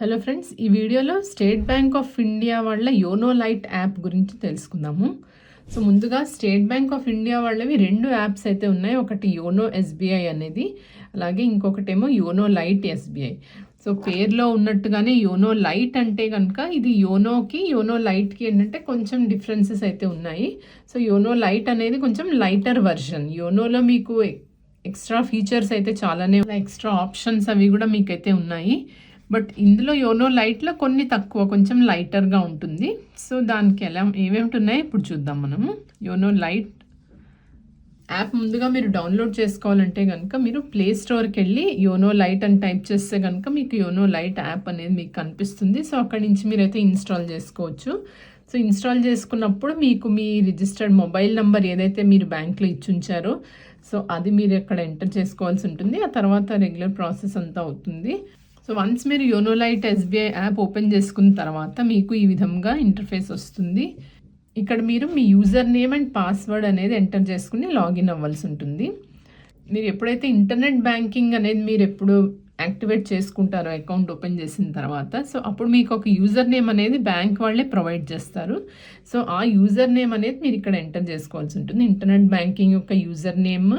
Hello friends ఈ వీడియోలో State Bank of India వాళ్ళ యోనో లైట్ యాప్ గురించి తెలుసుకుందాము. సో ముందుగా స్టేట్ బ్యాంక్ ఆఫ్ ఇండియా వాళ్ళవి రెండు యాప్స్ అయితే ఉన్నాయి. ఒకటి యోనో ఎస్బీఐ అనేది అలాగే ఇంకొకటేమో యోనో లైట్ ఎస్బీఐ సో పేర్లో ఉన్నట్టుగానే యోనో లైట్ అంటే కనుక ఇది యోనోకి యోనో లైట్కి ఏంటంటే కొంచెం డిఫరెన్సెస్ అయితే ఉన్నాయి. సో యోనో లైట్ అనేది కొంచెం లైటర్ వర్షన్ యోనోలో మీకు ఎక్స్ట్రా ఫీచర్స్ అయితే చాలానే ఎక్స్ట్రా ఆప్షన్స్ అవి కూడా మీకైతే ఉన్నాయి. బట్ ఇందులో యోనో లైట్లో కొన్ని తక్కువ కొంచెం లైటర్గా ఉంటుంది. సో దానికి ఎలా ఏమేమిటి ఉన్నాయో ఇప్పుడు చూద్దాం మనము. యోనో లైట్ యాప్ ముందుగా మీరు డౌన్లోడ్ చేసుకోవాలంటే కనుక మీరు ప్లే స్టోర్కి వెళ్ళి యోనో లైట్ అని టైప్ చేస్తే కనుక మీకు యోనో లైట్ యాప్ అనేది మీకు కనిపిస్తుంది. సో అక్కడి నుంచి మీరైతే ఇన్స్టాల్ చేసుకోవచ్చు. సో ఇన్స్టాల్ చేసుకున్నప్పుడు మీకు మీ రిజిస్టర్డ్ మొబైల్ నెంబర్ ఏదైతే మీరు బ్యాంక్లో ఇచ్చి ఉంచారో సో అది మీరు అక్కడ ఎంటర్ చేసుకోవాల్సి ఉంటుంది. ఆ తర్వాత రెగ్యులర్ ప్రాసెస్ అంతా అవుతుంది. సో వన్స్ మీరు YONO Lite SBI app open చేసుకున్న తర్వాత మీకు ఈ విధంగా ఇంటర్ఫేస్ వస్తుంది. ఇక్కడ మీరు మీ యూజర్ నేమ్ అండ్ పాస్వర్డ్ అనేది ఎంటర్ చేసుకుని లాగిన్ అవ్వాల్సి ఉంటుంది. మీరు ఎప్పుడైతే ఇంటర్నెట్ బ్యాంకింగ్ అనేది మీరు ఎప్పుడు యాక్టివేట్ చేసుకుంటారో అకౌంట్ ఓపెన్ చేసిన తర్వాత సో అప్పుడు మీకు ఒక యూజర్ నేమ్ అనేది బ్యాంక్ వాళ్ళే ప్రొవైడ్ చేస్తారు. సో ఆ యూజర్ నేమ్ అనేది మీరు ఇక్కడ ఎంటర్ చేసుకోవాల్సి ఉంటుంది. ఇంటర్నెట్ బ్యాంకింగ్ యొక్క యూజర్ నేమ్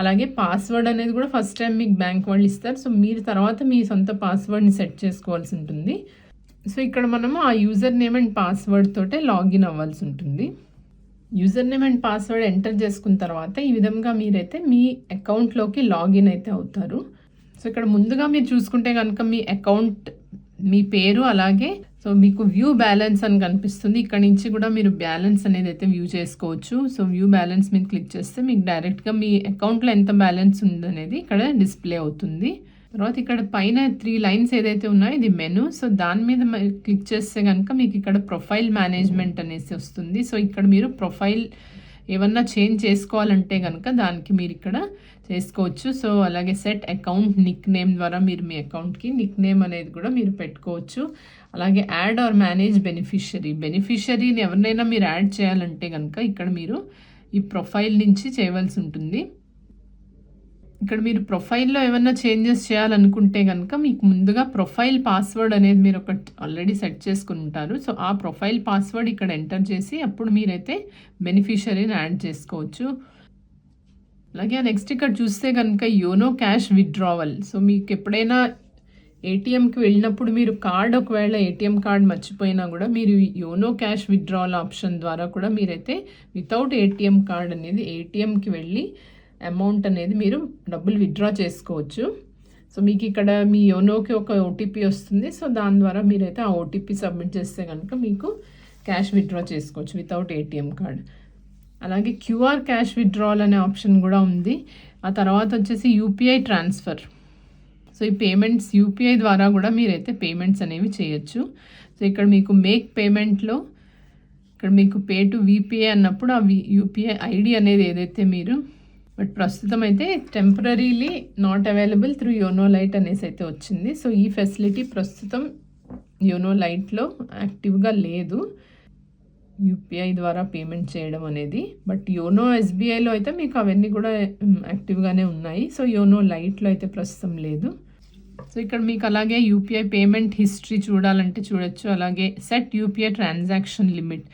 అలాగే పాస్వర్డ్ అనేది కూడా ఫస్ట్ టైం మీకు బ్యాంక్ వాళ్ళు ఇస్తారు. సో మీరు తర్వాత మీ సొంత పాస్వర్డ్ని సెట్ చేసుకోవాల్సి ఉంటుంది. సో ఇక్కడ మనము ఆ యూజర్ నేమ్ అండ్ పాస్వర్డ్ తోటే లాగిన్ అవ్వాల్సి ఉంటుంది. User name and password enter చేసుకున్న తర్వాత ఈ విధంగా మీరైతే మీ అకౌంట్లోకి లాగిన్ అయితే అవుతారు. సో ఇక్కడ ముందుగా మీరు చూసుకుంటే కనుక మీ అకౌంట్ మీ పేరు అలాగే సో మీకు వ్యూ బ్యాలెన్స్ అని కనిపిస్తుంది. ఇక్కడ నుంచి కూడా మీరు బ్యాలెన్స్ అనేది అయితే వ్యూ చేసుకోవచ్చు. సో వ్యూ బ్యాలెన్స్ మీద క్లిక్ చేస్తే మీకు డైరెక్ట్గా మీ అకౌంట్లో ఎంత బ్యాలెన్స్ ఉందనేది ఇక్కడ డిస్ప్లే అవుతుంది. తర్వాత ఇక్కడ పైన త్రీ లైన్స్ ఏదైతే ఉన్నాయో ఇది మెను. సో దాని మీద క్లిక్ చేస్తే కనుక మీకు ఇక్కడ ప్రొఫైల్ మేనేజ్మెంట్ అనేసి వస్తుంది. సో ఇక్కడ మీరు ప్రొఫైల్ ఏమన్నా చేంజ్ చేసుకోవాలంటే కనుక దానికి మీరు ఇక్కడ చేసుకోవచ్చు. సో అలాగే సెట్ అకౌంట్ నిక్ నేమ్ ద్వారా మీరు మీ అకౌంట్కి నిక్ నేమ్ అనేది కూడా మీరు పెట్టుకోవచ్చు. అలాగే యాడ్ ఆర్ మేనేజ్ బెనిఫిషరీ. బెనిఫిషరీని ఎవరినైనా మీరు యాడ్ చేయాలంటే కనుక ఇక్కడ మీరు ఈ ప్రొఫైల్ నుంచి చేయవలసి ఉంటుంది. ఇక్కడ మీరు ప్రొఫైల్లో ఏమైనా చేంజెస్ చేయాలనుకుంటే కనుక మీకు ముందుగా ప్రొఫైల్ పాస్వర్డ్ అనేది మీరు ఒక ఆల్రెడీ సెట్ చేసుకుని ఉంటారు. సో ఆ ప్రొఫైల్ పాస్వర్డ్ ఇక్కడ ఎంటర్ చేసి అప్పుడు మీరైతే బెనిఫిషరీని యాడ్ చేసుకోవచ్చు. అలాగే నెక్స్ట్ ఇక్కడ చూస్తే కనుక యోనో క్యాష్ విత్డ్రావల్. సో మీకు ఎప్పుడైనా ఏటీఎంకి వెళ్ళినప్పుడు మీరు కార్డ్ ఒకవేళ ఏటీఎం కార్డ్ మర్చిపోయినా కూడా మీరు యోనో క్యాష్ విత్డ్రావల్ ఆప్షన్ ద్వారా కూడా మీరైతే వితౌట్ ఏటీఎం కార్డ్ అనేది ఏటీఎంకి వెళ్ళి అమౌంట్ అనేది మీరు డబ్బులు విత్డ్రా చేసుకోవచ్చు. సో మీకు ఇక్కడ మీ యోనోకి ఒక ఓటీపీ వస్తుంది. సో దాని ద్వారా మీరైతే ఆ ఓటీపీ సబ్మిట్ చేస్తే కనుక మీకు క్యాష్ విత్డ్రా చేసుకోవచ్చు వితౌట్ ఏటీఎం కార్డ్ అలాగే క్యూఆర్ క్యాష్ విత్డ్రాల్ అనే ఆప్షన్ కూడా ఉంది. ఆ తర్వాత వచ్చేసి యూపీఐ ట్రాన్స్ఫర్. సో ఈ పేమెంట్స్ యూపీఐ ద్వారా కూడా మీరైతే పేమెంట్స్ అనేవి చేయొచ్చు. సో ఇక్కడ మీకు మేక్ పేమెంట్లో ఇక్కడ మీకు పే టు వీపీఐ అన్నప్పుడు ఆ యూపీఐ ఐడి అనేది ఏదైతే మీరు బట్ ప్రస్తుతం అయితే temporarily not available through YONO Lite అనేసి అయితే వచ్చింది. సో ఈ ఫెసిలిటీ ప్రస్తుతం యోనో లైట్లో యాక్టివ్గా లేదు. యూపీఐ ద్వారా పేమెంట్ చేయడం అనేది. బట్ యోనో ఎస్బీఐలో అయితే మీకు అవన్నీ కూడా యాక్టివ్గానే ఉన్నాయి. సో యోనో లైట్లో అయితే ప్రస్తుతం లేదు. సో ఇక్కడ మీకు అలాగే యూపీఐ పేమెంట్ హిస్టరీ చూడాలంటే చూడొచ్చు. అలాగే set UPI transaction limit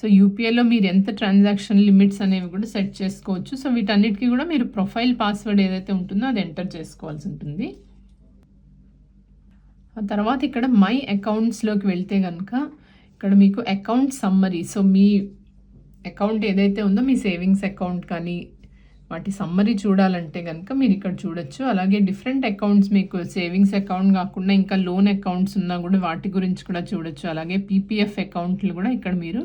so యూపీఐలో మీరు ఎంత ట్రాన్సాక్షన్ లిమిట్స్ అనేవి కూడా సెట్ చేసుకోవచ్చు. సో వీటన్నిటికీ కూడా మీరు ప్రొఫైల్ పాస్వర్డ్ ఏదైతే ఉంటుందో అది ఎంటర్ చేసుకోవాల్సి ఉంటుంది. ఆ తర్వాత ఇక్కడ మై అకౌంట్స్లోకి వెళ్తే కనుక ఇక్కడ మీకు అకౌంట్ సమ్మరీ సో మీ అకౌంట్ ఏదైతే ఉందో మీ సేవింగ్స్ అకౌంట్ కానీ వాటి సమ్మరీ చూడాలంటే కనుక మీరు ఇక్కడ చూడొచ్చు. అలాగే డిఫరెంట్ అకౌంట్స్ మీకు సేవింగ్స్ అకౌంట్ కాకుండా ఇంకా లోన్ అకౌంట్స్ ఉన్నా కూడా వాటి గురించి కూడా చూడొచ్చు. అలాగే పీపీఎఫ్ అకౌంట్లు కూడా ఇక్కడ మీరు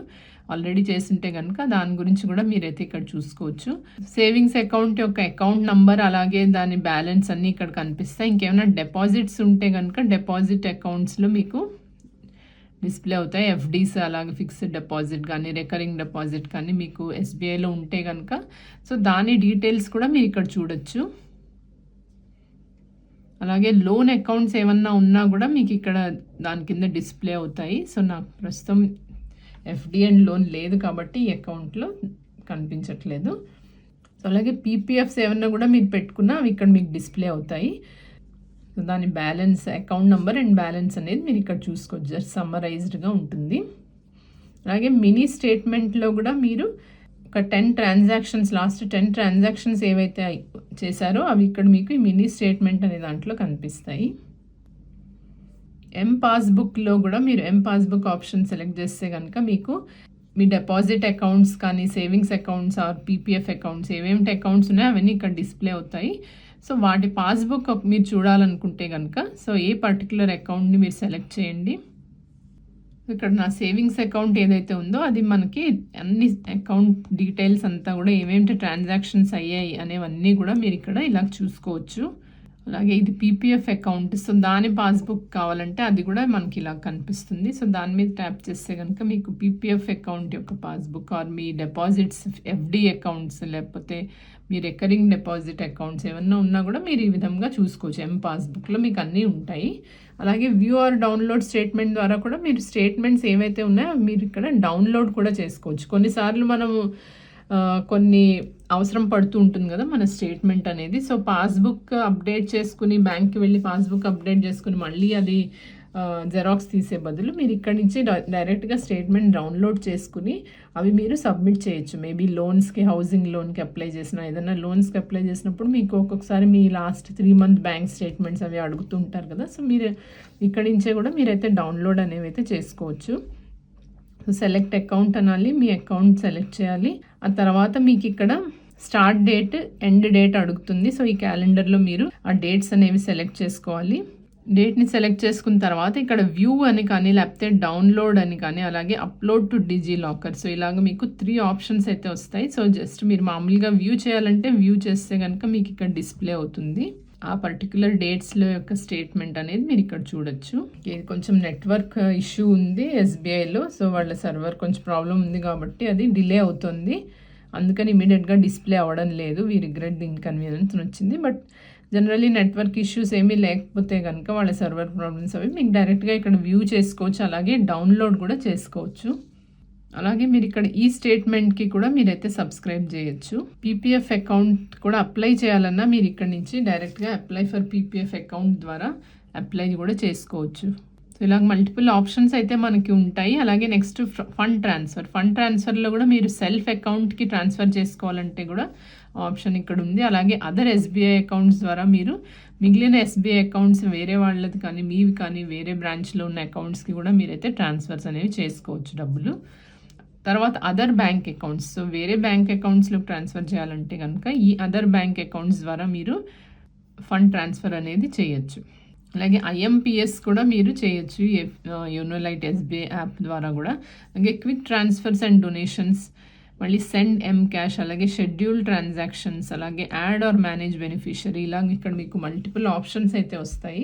ఆల్రెడీ చేసింటే కనుక దాని గురించి కూడా మీరైతే ఇక్కడ చూసుకోవచ్చు. సేవింగ్స్ అకౌంట్ యొక్క అకౌంట్ నంబర్ అలాగే దాని బ్యాలెన్స్ అన్నీ ఇక్కడ కనిపిస్తాయి. ఇంకేమైనా డిపాజిట్స్ ఉంటే కనుక డిపాజిట్ అకౌంట్స్లో మీకు డిస్ప్లే అవుతాయి. ఎఫ్డీస్ అలాగే ఫిక్స్డ్ డిపాజిట్ కానీ రికరింగ్ డిపాజిట్ కానీ మీకు ఎస్బీఐలో ఉంటే కనుక సో దాని డీటెయిల్స్ కూడా మీరు ఇక్కడ చూడొచ్చు. అలాగే లోన్ అకౌంట్స్ ఏమన్నా ఉన్నా కూడా మీకు ఇక్కడ దాని కింద డిస్ప్లే అవుతాయి. సో నాకు ప్రస్తుతం ఎఫ్డి అండ్ లోన్ లేదు కాబట్టి ఈ అకౌంట్లో కనిపించట్లేదు. సో అలాగే పీపీఎఫ్స్ ఏమన్నా కూడా మీరు పెట్టుకున్నా అవి ఇక్కడ మీకు డిస్ప్లే అవుతాయి. సో దాని balance account number and balance అనేది మీరు ఇక్కడ చూసుకోవచ్చు. జస్ట్ సమ్మరైజ్డ్గా ఉంటుంది. అలాగే మినీ స్టేట్మెంట్లో కూడా మీరు ఒక ten transactions last ten transactions ఏవైతే చేశారో అవి ఇక్కడ మీకు ఈ మినీ స్టేట్మెంట్ అనే దాంట్లో కనిపిస్తాయి. ఎం పాస్బుక్లో కూడా మీరు ఎం పాస్బుక్ ఆప్షన్ సెలెక్ట్ చేస్తే కనుక మీకు మీ డిపాజిట్ అకౌంట్స్ కానీ savings accounts or PPF accounts ఏవేమిటి accounts ఉన్నాయో అవన్నీ ఇక్కడ డిస్ప్లే అవుతాయి. సో వాటి పాస్బుక్ మీరు చూడాలనుకుంటే కనుక సో ఏ పర్టికులర్ అకౌంట్ని మీరు సెలెక్ట్ చేయండి. ఇక్కడ నా సేవింగ్స్ అకౌంట్ ఏదైతే ఉందో అది మనకి అన్ని అకౌంట్ డీటెయిల్స్ అంతా కూడా ఏమేమిటి ట్రాన్సాక్షన్స్ అయ్యాయి అనేవన్నీ కూడా మీరు ఇక్కడ ఇలా చూసుకోవచ్చు. అలాగే ఇది పీపీఎఫ్ అకౌంట్ సో దాని పాస్బుక్ కావాలంటే అది కూడా మనకి ఇలా కనిపిస్తుంది. సో దాని మీద ట్యాప్ చేస్తే కనుక మీకు పీపీఎఫ్ అకౌంట్ యొక్క పాస్బుక్ ఆర్ మీ డిపాజిట్స్ ఎఫ్డి అకౌంట్స్ లేకపోతే మీ రికరింగ్ డిపాజిట్ అకౌంట్స్ ఏమన్నా ఉన్నా కూడా మీరు ఈ విధంగా చూసుకోవచ్చు. ఎం పాస్బుక్లో మీకు అన్నీ ఉంటాయి. అలాగే వ్యూ ఆర్ డౌన్లోడ్ స్టేట్మెంట్ ద్వారా కూడా మీరు స్టేట్మెంట్స్ ఏవైతే ఉన్నాయో మీరు ఇక్కడ డౌన్లోడ్ కూడా చేసుకోవచ్చు. కొన్నిసార్లు మనము కొన్ని అవసరం పడుతూ ఉంటుంది కదా మన స్టేట్మెంట్ అనేది. సో పాస్బుక్ అప్డేట్ చేసుకుని బ్యాంక్కి వెళ్ళి పాస్బుక్ అప్డేట్ చేసుకుని మళ్ళీ అది జెరాక్స్ తీసే బదులు మీరు ఇక్కడ నుంచి డై- డైరెక్ట్గా స్టేట్మెంట్ డౌన్లోడ్ చేసుకుని అవి మీరు సబ్మిట్ చేయొచ్చు. మేబీ లోన్స్కి హౌసింగ్ లోన్కి అప్లై చేసిన ఏదైనా లోన్స్కి అప్లై చేసినప్పుడు మీకు ఒక్కొక్కసారి మీ last three month bank statements అవి అడుగుతుంటారు కదా. సో మీరు ఇక్కడి నుంచే కూడా మీరైతే డౌన్లోడ్ అనేవి అయితే చేసుకోవచ్చు. సెలెక్ట్ అకౌంట్ అనాలి మీ అకౌంట్ సెలెక్ట్ చేయాలి. ఆ తర్వాత మీకు ఇక్కడ స్టార్ట్ డేట్ ఎండ్ డేట్ అడుగుతుంది. సో ఈ క్యాలెండర్లో మీరు ఆ డేట్స్ అనేవి సెలెక్ట్ చేసుకోవాలి. డేట్ని సెలెక్ట్ చేసుకున్న తర్వాత ఇక్కడ వ్యూ అని కానీ లేకపోతే డౌన్లోడ్ అని కానీ అలాగే upload to Digi locker. So ఇలాగ మీకు త్రీ ఆప్షన్స్ అయితే వస్తాయి. సో జస్ట్ మీరు మామూలుగా వ్యూ చేయాలంటే వ్యూ చేస్తే కనుక మీకు ఇక్కడ డిస్ప్లే అవుతుంది. ఆ పర్టికులర్ డేట్స్లో యొక్క స్టేట్మెంట్ అనేది మీరు ఇక్కడ చూడొచ్చు. ఇది కొంచెం నెట్వర్క్ ఇష్యూ ఉంది ఎస్బీఐలో. సో వాళ్ళ సర్వర్ కొంచెం ప్రాబ్లం ఉంది కాబట్టి అది డిలే అవుతుంది. అందుకని ఇమీడియట్గా డిస్ప్లే అవ్వడం లేదు. వీ రిగ్రెట్ ది ఇన్కన్వీనియన్స్ వచ్చింది. బట్ జనరలీ నెట్వర్క్ ఇష్యూస్ ఏమీ లేకపోతే కనుక వాళ్ళ సర్వర్ ప్రాబ్లమ్స్ అవి మీకు డైరెక్ట్గా ఇక్కడ వ్యూ చేసుకోవచ్చు అలాగే డౌన్లోడ్ కూడా చేసుకోవచ్చు. అలాగే మీరు ఇక్కడ ఈ స్టేట్మెంట్కి కూడా మీరైతే సబ్స్క్రైబ్ చేయొచ్చు. పీపీఎఫ్ అకౌంట్ కూడా అప్లై చేయాలన్నా మీరు ఇక్కడ నుంచి డైరెక్ట్గా అప్లై ఫర్ పీపీఎఫ్ అకౌంట్ ద్వారా అప్లై కూడా చేసుకోవచ్చు. సో మల్టిపుల్ ఆప్షన్స్ అయితే మనకి ఉంటాయి. అలాగే నెక్స్ట్ ఫండ్ ట్రాన్స్ఫర్ ఫండ్ ట్రాన్స్ఫర్లో కూడా మీరు సెల్ఫ్ అకౌంట్కి ట్రాన్స్ఫర్ చేసుకోవాలంటే కూడా ఆప్షన్ ఇక్కడ ఉంది. అలాగే అదర్ ఎస్బీఐ అకౌంట్స్ ద్వారా మీరు మిగిలిన ఎస్బీఐ అకౌంట్స్ వేరే వాళ్ళది కానీ మీవి కానీ వేరే బ్రాంచ్లో ఉన్న అకౌంట్స్కి కూడా మీరైతే ట్రాన్స్ఫర్స్ అనేవి చేసుకోవచ్చు డబ్బులు. తర్వాత అదర్ బ్యాంక్ అకౌంట్స్ సో వేరే బ్యాంక్ అకౌంట్స్లో ట్రాన్స్ఫర్ చేయాలంటే కనుక ఈ అదర్ బ్యాంక్ అకౌంట్స్ ద్వారా మీరు ఫండ్ ట్రాన్స్ఫర్ అనేది చేయొచ్చు. అలాగే ఐఎంపిఎస్ కూడా మీరు చేయొచ్చు యూనోలైట్ ఎస్బీఐ యాప్ ద్వారా కూడా. అలాగే క్విక్ ట్రాన్స్ఫర్స్ అండ్ డొనేషన్స్ మళ్ళీ సెండ్ ఎం క్యాష్ అలాగే షెడ్యూల్ ట్రాన్సాక్షన్స్ అలాగే యాడ్ ఆర్ మేనేజ్ బెనిఫిషరీ ఇలాగ ఇక్కడ మీకు మల్టిపుల్ ఆప్షన్స్ అయితే వస్తాయి.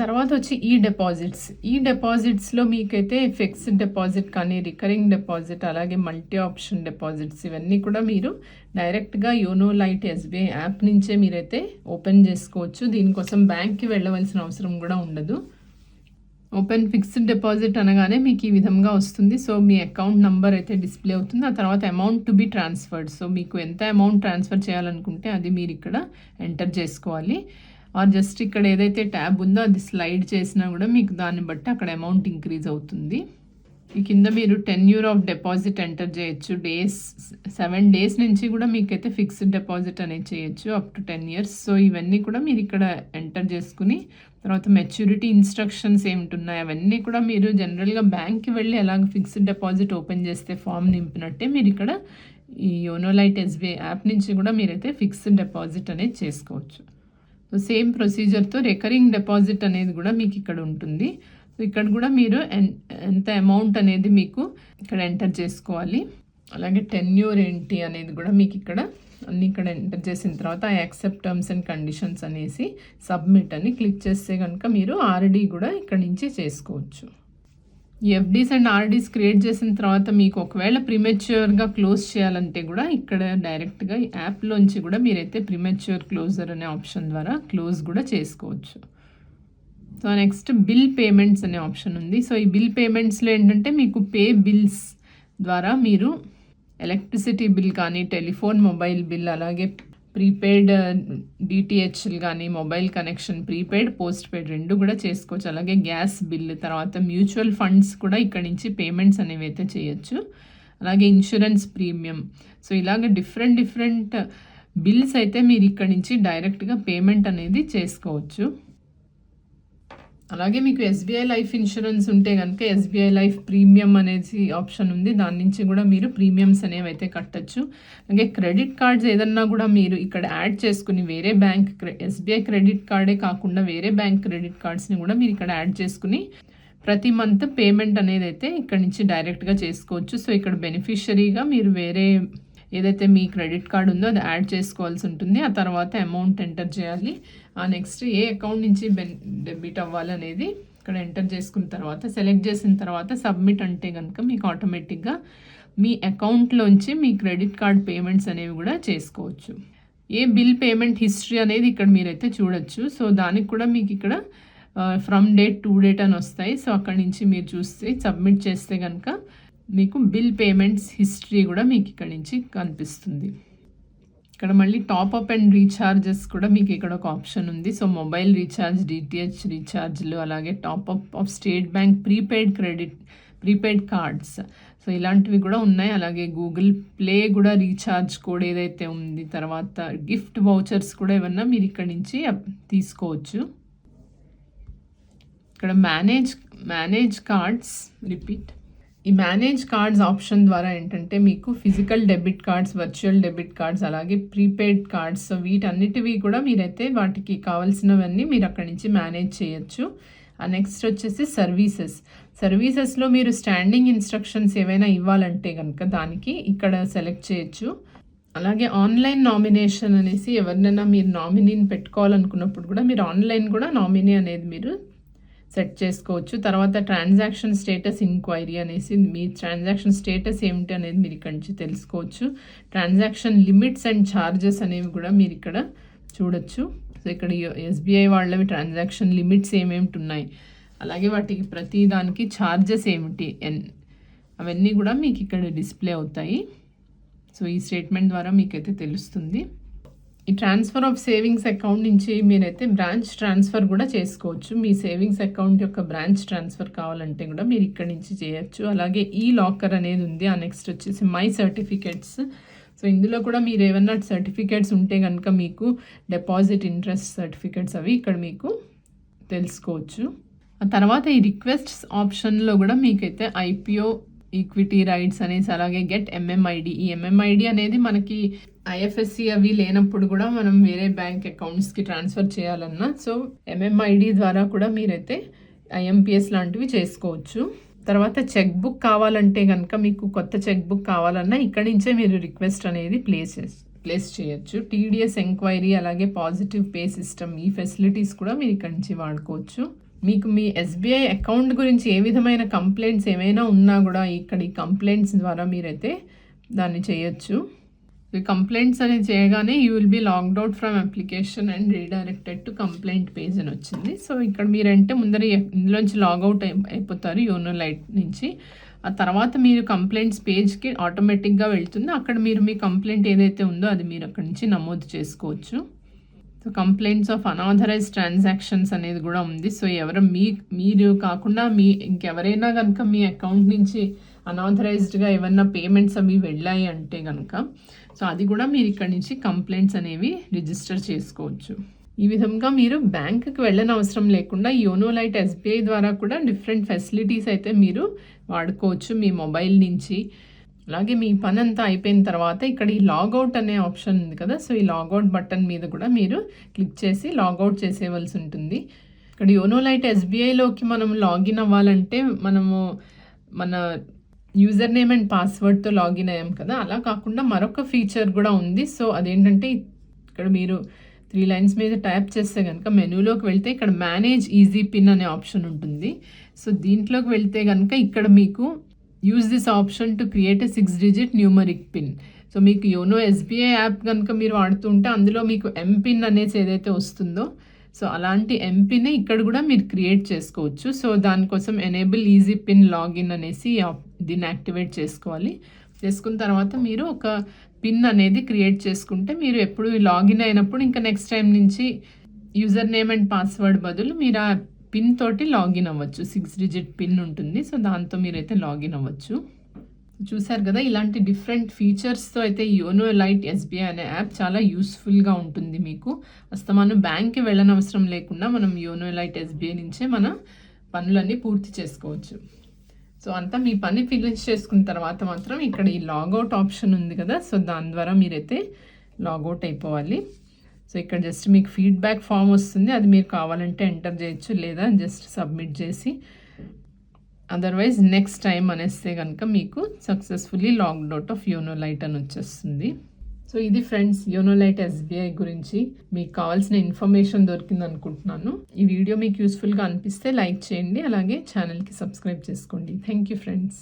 తర్వాత వచ్చి ఈ డిపాజిట్స్ ఈ డిపాజిట్స్లో మీకైతే ఫిక్స్డ్ డిపాజిట్ కానీ రికరింగ్ డిపాజిట్ అలాగే మల్టీ ఆప్షన్ డిపాజిట్స్ ఇవన్నీ కూడా మీరు డైరెక్ట్గా యోనో లైట్ ఎస్బీఐ యాప్ నుంచే మీరైతే ఓపెన్ చేసుకోవచ్చు. దీనికోసం బ్యాంక్కి వెళ్ళవలసిన అవసరం కూడా ఉండదు. ఓపెన్ ఫిక్స్డ్ డిపాజిట్ అనగానే మీకు ఈ విధంగా వస్తుంది. సో మీ అకౌంట్ నంబర్ అయితే డిస్ప్లే అవుతుంది. ఆ తర్వాత amount to be transferred so మీకు ఎంత అమౌంట్ ట్రాన్స్ఫర్ చేయాలనుకుంటే అది మీరు ఇక్కడ ఎంటర్ చేసుకోవాలి. ఆర్ జస్ట్ ఇక్కడ ఏదైతే ట్యాబ్ ఉందో అది స్లైడ్ చేసినా కూడా మీకు దాన్ని బట్టి అక్కడ అమౌంట్ ఇంక్రీజ్ అవుతుంది. ఈ కింద మీరు tenure of deposit enter చేయొచ్చు. డేస్ సెవెన్ డేస్ నుంచి కూడా మీకైతే ఫిక్స్డ్ డిపాజిట్ అనేది చేయొచ్చు up to ten years so ఇవన్నీ కూడా మీరు ఇక్కడ ఎంటర్ చేసుకుని తర్వాత మెచ్యూరిటీ ఇన్స్ట్రక్షన్స్ ఏమిటున్నాయి అవన్నీ కూడా మీరు జనరల్గా బ్యాంక్కి వెళ్ళి ఎలాగ ఫిక్స్డ్ డిపాజిట్ ఓపెన్ చేస్తే ఫామ్ నింపినట్టే మీరు ఇక్కడ ఈ యోనోలైట్ ఎస్బీఐ యాప్ నుంచి కూడా మీరైతే ఫిక్స్డ్ డిపాజిట్ అనేది చేసుకోవచ్చు. సేమ్ ప్రొసీజర్తో రికరింగ్ డిపాజిట్ అనేది కూడా మీకు ఇక్కడ ఉంటుంది. సో ఇక్కడ కూడా మీరు ఎన్- ఎంత అమౌంట్ అనేది మీకు ఇక్కడ ఎంటర్ చేసుకోవాలి. అలాగే టెన్యూర్ ఏంటి అనేది కూడా మీకు ఇక్కడ అన్నీ ఇక్కడ ఎంటర్ చేసిన తర్వాత ఆ యాక్సెప్ట్ టర్మ్స్ అండ్ కండిషన్స్ అనేసి సబ్మిట్ అని క్లిక్ చేస్తే కనుక మీరు ఆర్డీ కూడా ఇక్కడ నుంచి చేసుకోవచ్చు. ఎఫ్డీస్ అండ్ ఆర్డీస్ క్రియేట్ చేసిన తర్వాత మీకు ఒకవేళ ప్రిమెచ్యూర్గా క్లోజ్ చేయాలంటే కూడా ఇక్కడ డైరెక్ట్గా ఈ యాప్లోంచి కూడా మీరైతే ప్రిమెచ్యూర్ క్లోజర్ అనే ఆప్షన్ ద్వారా క్లోజ్ కూడా చేసుకోవచ్చు. సో నెక్స్ట్ బిల్ పేమెంట్స్ అనే ఆప్షన్ ఉంది. సో ఈ బిల్ పేమెంట్స్లో ఏంటంటే మీకు పే బిల్స్ ద్వారా మీరు ఎలక్ట్రిసిటీ బిల్ కానీ టెలిఫోన్ మొబైల్ బిల్ అలాగే ప్రీపెయిడ్ డిటిహెచ్లు కానీ mobile connection prepaid post paid రెండు కూడా చేసుకోవచ్చు. అలాగే గ్యాస్ బిల్ తర్వాత మ్యూచువల్ ఫండ్స్ కూడా ఇక్కడ నుంచి పేమెంట్స్ అనేవి అయితే చేయొచ్చు. అలాగే ఇన్సూరెన్స్ ప్రీమియం సో ఇలాగ డిఫరెంట్ డిఫరెంట్ బిల్స్ అయితే మీరు ఇక్కడ నుంచి డైరెక్ట్గా పేమెంట్ అనేది చేసుకోవచ్చు. అలాగే మీకు ఎస్బీఐ లైఫ్ ఇన్సూరెన్స్ ఉంటే కనుక ఎస్బీఐ లైఫ్ ప్రీమియం అనేది ఆప్షన్ ఉంది. దాని నుంచి కూడా మీరు ప్రీమియమ్స్ అనేవి అయితే కట్టచ్చు. అలాగే క్రెడిట్ కార్డ్స్ ఏదన్నా కూడా మీరు ఇక్కడ యాడ్ చేసుకుని వేరే బ్యాంక్ ఎస్బీఐ క్రెడిట్ కార్డే కాకుండా వేరే బ్యాంక్ క్రెడిట్ కార్డ్స్ని కూడా మీరు ఇక్కడ యాడ్ చేసుకుని ప్రతి మంత్ పేమెంట్ అనేది అయితే ఇక్కడ నుంచి డైరెక్ట్గా చేసుకోవచ్చు. సో ఇక్కడ బెనిఫిషరీగా మీరు వేరే ఏదైతే మీ క్రెడిట్ కార్డ్ ఉందో అది యాడ్ చేసుకోవాల్సి ఉంటుంది. ఆ తర్వాత అమౌంట్ ఎంటర్ చేయాలి. నెక్స్ట్ ఏ అకౌంట్ నుంచి బెన్ డెబిట్ అవ్వాలి అనేది ఇక్కడ ఎంటర్ చేసుకున్న తర్వాత సెలెక్ట్ చేసిన తర్వాత సబ్మిట్ అంటే కనుక మీకు ఆటోమేటిక్గా మీ అకౌంట్లోంచి మీ క్రెడిట్ కార్డ్ పేమెంట్స్ అనేవి కూడా చేసుకోవచ్చు. ఏ బిల్ పేమెంట్ హిస్టరీ అనేది ఇక్కడ మీరైతే చూడొచ్చు. సో దానికి కూడా మీకు ఇక్కడ ఫ్రమ్ డేట్ టు డేట్ అని వస్తాయి. సో అక్కడి నుంచి మీరు చూస్తే సబ్మిట్ చేస్తే కనుక మీకు బిల్ పేమెంట్స్ హిస్టరీ కూడా మీకు ఇక్కడ నుంచి కనిపిస్తుంది. ఇక్కడ మళ్ళీ టాప్ అప్ అండ్ రీఛార్జెస్ కూడా మీకు ఇక్కడ ఒక ఆప్షన్ ఉంది. సో మొబైల్ రీఛార్జ్ డిటిహెచ్ రీఛార్జ్లు అలాగే top up of State Bank prepaid credit prepaid cards. So ఇలాంటివి కూడా ఉన్నాయి. అలాగే గూగుల్ ప్లే కూడా రీఛార్జ్ కోడ్ ఏదైతే ఉంది తర్వాత గిఫ్ట్ వౌచర్స్ కూడా ఏమన్నా మీరు ఇక్కడ నుంచి తీసుకోవచ్చు. ఇక్కడ మేనేజ్ మేనేజ్ కార్డ్స్ రిపీట్. ఈ మేనేజ్ కార్డ్స్ ఆప్షన్ ద్వారా ఏంటంటే మీకు physical debit cards virtual debit cards అలాగే ప్రీపెయిడ్ కార్డ్స్ వీటన్నిటివి కూడా మీరైతే వాటికి కావాల్సినవన్నీ మీరు అక్కడి నుంచి మేనేజ్ చేయొచ్చు. ఆ నెక్స్ట్ వచ్చేసి సర్వీసెస్ సర్వీసెస్లో మీరు స్టాండింగ్ ఇన్స్ట్రక్షన్స్ ఏవైనా ఇవ్వాలంటే కనుక దానికి ఇక్కడ సెలెక్ట్ చేయొచ్చు. అలాగే ఆన్లైన్ నామినేషన్ అనేసి ఎవరినైనా మీరు నామినీని పెట్టుకోవాలనుకున్నప్పుడు కూడా మీరు ఆన్లైన్ కూడా నామినీ అనేది మీరు సెట్ చేసుకోవచ్చు. తర్వాత ట్రాన్సాక్షన్ స్టేటస్ ఇంక్వైరీ అనేసి మీ ట్రాన్సాక్షన్ స్టేటస్ ఏమిటి అనేది మీరు ఇక్కడ నుంచి తెలుసుకోవచ్చు. ట్రాన్సాక్షన్ లిమిట్స్ అండ్ ఛార్జెస్ అనేవి కూడా మీరు ఇక్కడ చూడొచ్చు. సో ఇక్కడ ఎస్బీఐ వాళ్ళవి ట్రాన్సాక్షన్ లిమిట్స్ ఏమేమిటి ఉన్నాయి? అలాగే వాటికి ప్రతి దానికి ఛార్జెస్ ఏమిటి? ఎన్ అవన్నీ కూడా మీకు ఇక్కడ డిస్ప్లే అవుతాయి. సో ఈ స్టేట్మెంట్ ద్వారా మీకైతే తెలుస్తుంది. ఈ ట్రాన్స్ఫర్ ఆఫ్ సేవింగ్స్ అకౌంట్ నుంచి మీరైతే బ్రాంచ్ ట్రాన్స్ఫర్ కూడా చేసుకోవచ్చు. మీ సేవింగ్స్ అకౌంట్ యొక్క బ్రాంచ్ ట్రాన్స్ఫర్ కావాలంటే కూడా మీరు ఇక్కడ నుంచి చేయొచ్చు. అలాగే ఈ లాకర్ అనేది ఉంది. ఆ నెక్స్ట్ వచ్చేసి మై సర్టిఫికెట్స్. సో ఇందులో కూడా మీరు ఏమన్నా సర్టిఫికేట్స్ ఉంటే కనుక మీకు డిపాజిట్ ఇంట్రెస్ట్ సర్టిఫికేట్స్ అవి ఇక్కడ మీకు తెలుసుకోవచ్చు. ఆ తర్వాత ఈ రిక్వెస్ట్స్ ఆప్షన్లో కూడా మీకైతే ఐపీఓ ఈక్విటీ రైట్స్ అనేసి అలాగే గెట్ ఎంఎంఐడి ఈ ఎంఎంఐడి అనేది మనకి ఐఎఫ్ఎస్సి అవి లేనప్పుడు కూడా మనం వేరే బ్యాంక్ అకౌంట్స్కి ట్రాన్స్ఫర్ చేయాలన్నా. సో ఎంఎంఐడి ద్వారా కూడా మీరైతే ఐఎంపిఎస్ లాంటివి చేసుకోవచ్చు. తర్వాత చెక్ బుక్ కావాలంటే కనుక మీకు కొత్త చెక్ బుక్ కావాలన్నా ఇక్కడి నుంచే మీరు రిక్వెస్ట్ అనేది ప్లేస్ ప్లేస్ చేయొచ్చు. టీడీఎస్ ఎంక్వైరీ అలాగే పాజిటివ్ పే సిస్టమ్ ఈ ఫెసిలిటీస్ కూడా మీరు ఇక్కడి నుంచి వాడుకోవచ్చు. మీకు మీ ఎస్బీఐ అకౌంట్ గురించి ఏ విధమైన కంప్లైంట్స్ ఏమైనా ఉన్నా కూడా ఇక్కడ ఈ కంప్లైంట్స్ ద్వారా మీరైతే దాన్ని చేయొచ్చు. ఈ కంప్లైంట్స్ అనేది చేయగానే you will be logged out from application and redirected to complaint page అని వచ్చింది. సో ఇక్కడ మీరంటే ముందర ఇందులోంచి లాగౌట్ అయిపోతారు యోనో లైట్ నుంచి. ఆ తర్వాత మీరు కంప్లైంట్స్ పేజ్కి ఆటోమేటిక్గా వెళ్తుంది. అక్కడ మీరు మీ కంప్లైంట్ ఏదైతే ఉందో అది మీరు అక్కడి నుంచి నమోదు చేసుకోవచ్చు. So complaints of unauthorised transactions అనేది కూడా ఉంది. సో ఎవరు మీ మీరు కాకుండా మీ ఇంకెవరైనా కనుక మీ అకౌంట్ నుంచి అనాథరైజ్డ్గా ఏమన్నా పేమెంట్స్ అవి వెళ్ళాయి అంటే కనుక సో అది కూడా మీరు ఇక్కడ నుంచి కంప్లైంట్స్ అనేవి రిజిస్టర్ చేసుకోవచ్చు. ఈ విధంగా మీరు బ్యాంకుకి వెళ్ళని అవసరం లేకుండా యోనో లైట్ ఎస్బీఐ ద్వారా కూడా డిఫరెంట్ ఫెసిలిటీస్ అయితే మీరు వాడుకోవచ్చు మీ మొబైల్ నుంచి. అలాగే మీ పని అంతా అయిపోయిన తర్వాత ఇక్కడ ఈ లాగౌట్ అనే ఆప్షన్ ఉంది కదా సో ఈ లాగౌట్ బటన్ మీద కూడా మీరు క్లిక్ చేసి లాగౌట్ చేసేవలసి ఉంటుంది. ఇక్కడ యోనో లైట్ ఎస్బీఐలోకి మనం లాగిన్ అవ్వాలంటే మనము మన యూజర్ నేమ్ అండ్ పాస్వర్డ్తో లాగిన్ అయ్యాం కదా అలా కాకుండా మరొక ఫీచర్ కూడా ఉంది. సో అదేంటంటే ఇక్కడ మీరు త్రీ లైన్స్ మీద ట్యాప్ చేస్తే కనుక మెనూలోకి వెళ్తే ఇక్కడ మేనేజ్ ఈజీ పిన్ అనే ఆప్షన్ ఉంటుంది. సో దీంట్లోకి వెళ్తే కనుక ఇక్కడ మీకు use this option to create a six digit numeric pin so మీకు యోనో ఎస్బీఐ యాప్ కనుక మీరు వాడుతుంటే అందులో మీకు ఎంపిన్ అనేసి ఏదైతే వస్తుందో సో అలాంటి ఎంపిన్ ఇక్కడ కూడా మీరు క్రియేట్ చేసుకోవచ్చు. సో దానికోసం ఎనేబుల్ ఈజీ పిన్ లాగిన్ అనేసి దీన్ని యాక్టివేట్ చేసుకోవాలి. చేసుకున్న తర్వాత మీరు ఒక పిన్ అనేది క్రియేట్ చేసుకుంటే మీరు ఎప్పుడు లాగిన్ అయినప్పుడు ఇంకా నెక్స్ట్ టైం నుంచి యూజర్ నేమ్ అండ్ పాస్వర్డ్ బదులు మీరు ఆ పిన్ తోటి లాగిన్ అవ్వచ్చు. సిక్స్ డిజిట్ పిన్ ఉంటుంది. సో దాంతో మీరైతే లాగిన్ అవ్వచ్చు. చూసారు కదా ఇలాంటి డిఫరెంట్ ఫీచర్స్తో అయితే యోనో లైట్ ఎస్బీఐ అనే యాప్ చాలా యూస్ఫుల్గా ఉంటుంది మీకు. అస్తమానం బ్యాంక్కి వెళ్ళనవసరం లేకుండా మనం యోనో లైట్ ఎస్బీఐ నుంచే మన పనులన్నీ పూర్తి చేసుకోవచ్చు. సో అంతా మీ పని ఫినిష్ చేసుకున్న తర్వాత మాత్రం ఇక్కడ ఈ లాగౌట్ ఆప్షన్ ఉంది కదా. సో దాని ద్వారా మీరైతే లాగౌట్ అయిపోవాలి. సో ఇక్కడ జస్ట్ మీకు ఫీడ్బ్యాక్ ఫామ్ వస్తుంది. అది మీరు కావాలంటే ఎంటర్ చేయొచ్చు లేదా జస్ట్ సబ్మిట్ చేసి. అదర్వైజ్ నెక్స్ట్ టైం అనేస్తే కనుక మీకు successfully logged out of YONO Lite అని వచ్చేస్తుంది. సో ఇది ఫ్రెండ్స్ యోనో లైట్ ఎస్బీఐ గురించి మీకు కావాల్సిన ఇన్ఫర్మేషన్ దొరికింది అనుకుంటున్నాను. ఈ వీడియో మీకు యూస్ఫుల్గా అనిపిస్తే లైక్ చేయండి అలాగే ఛానల్కి సబ్స్క్రైబ్ చేసుకోండి. Thank you friends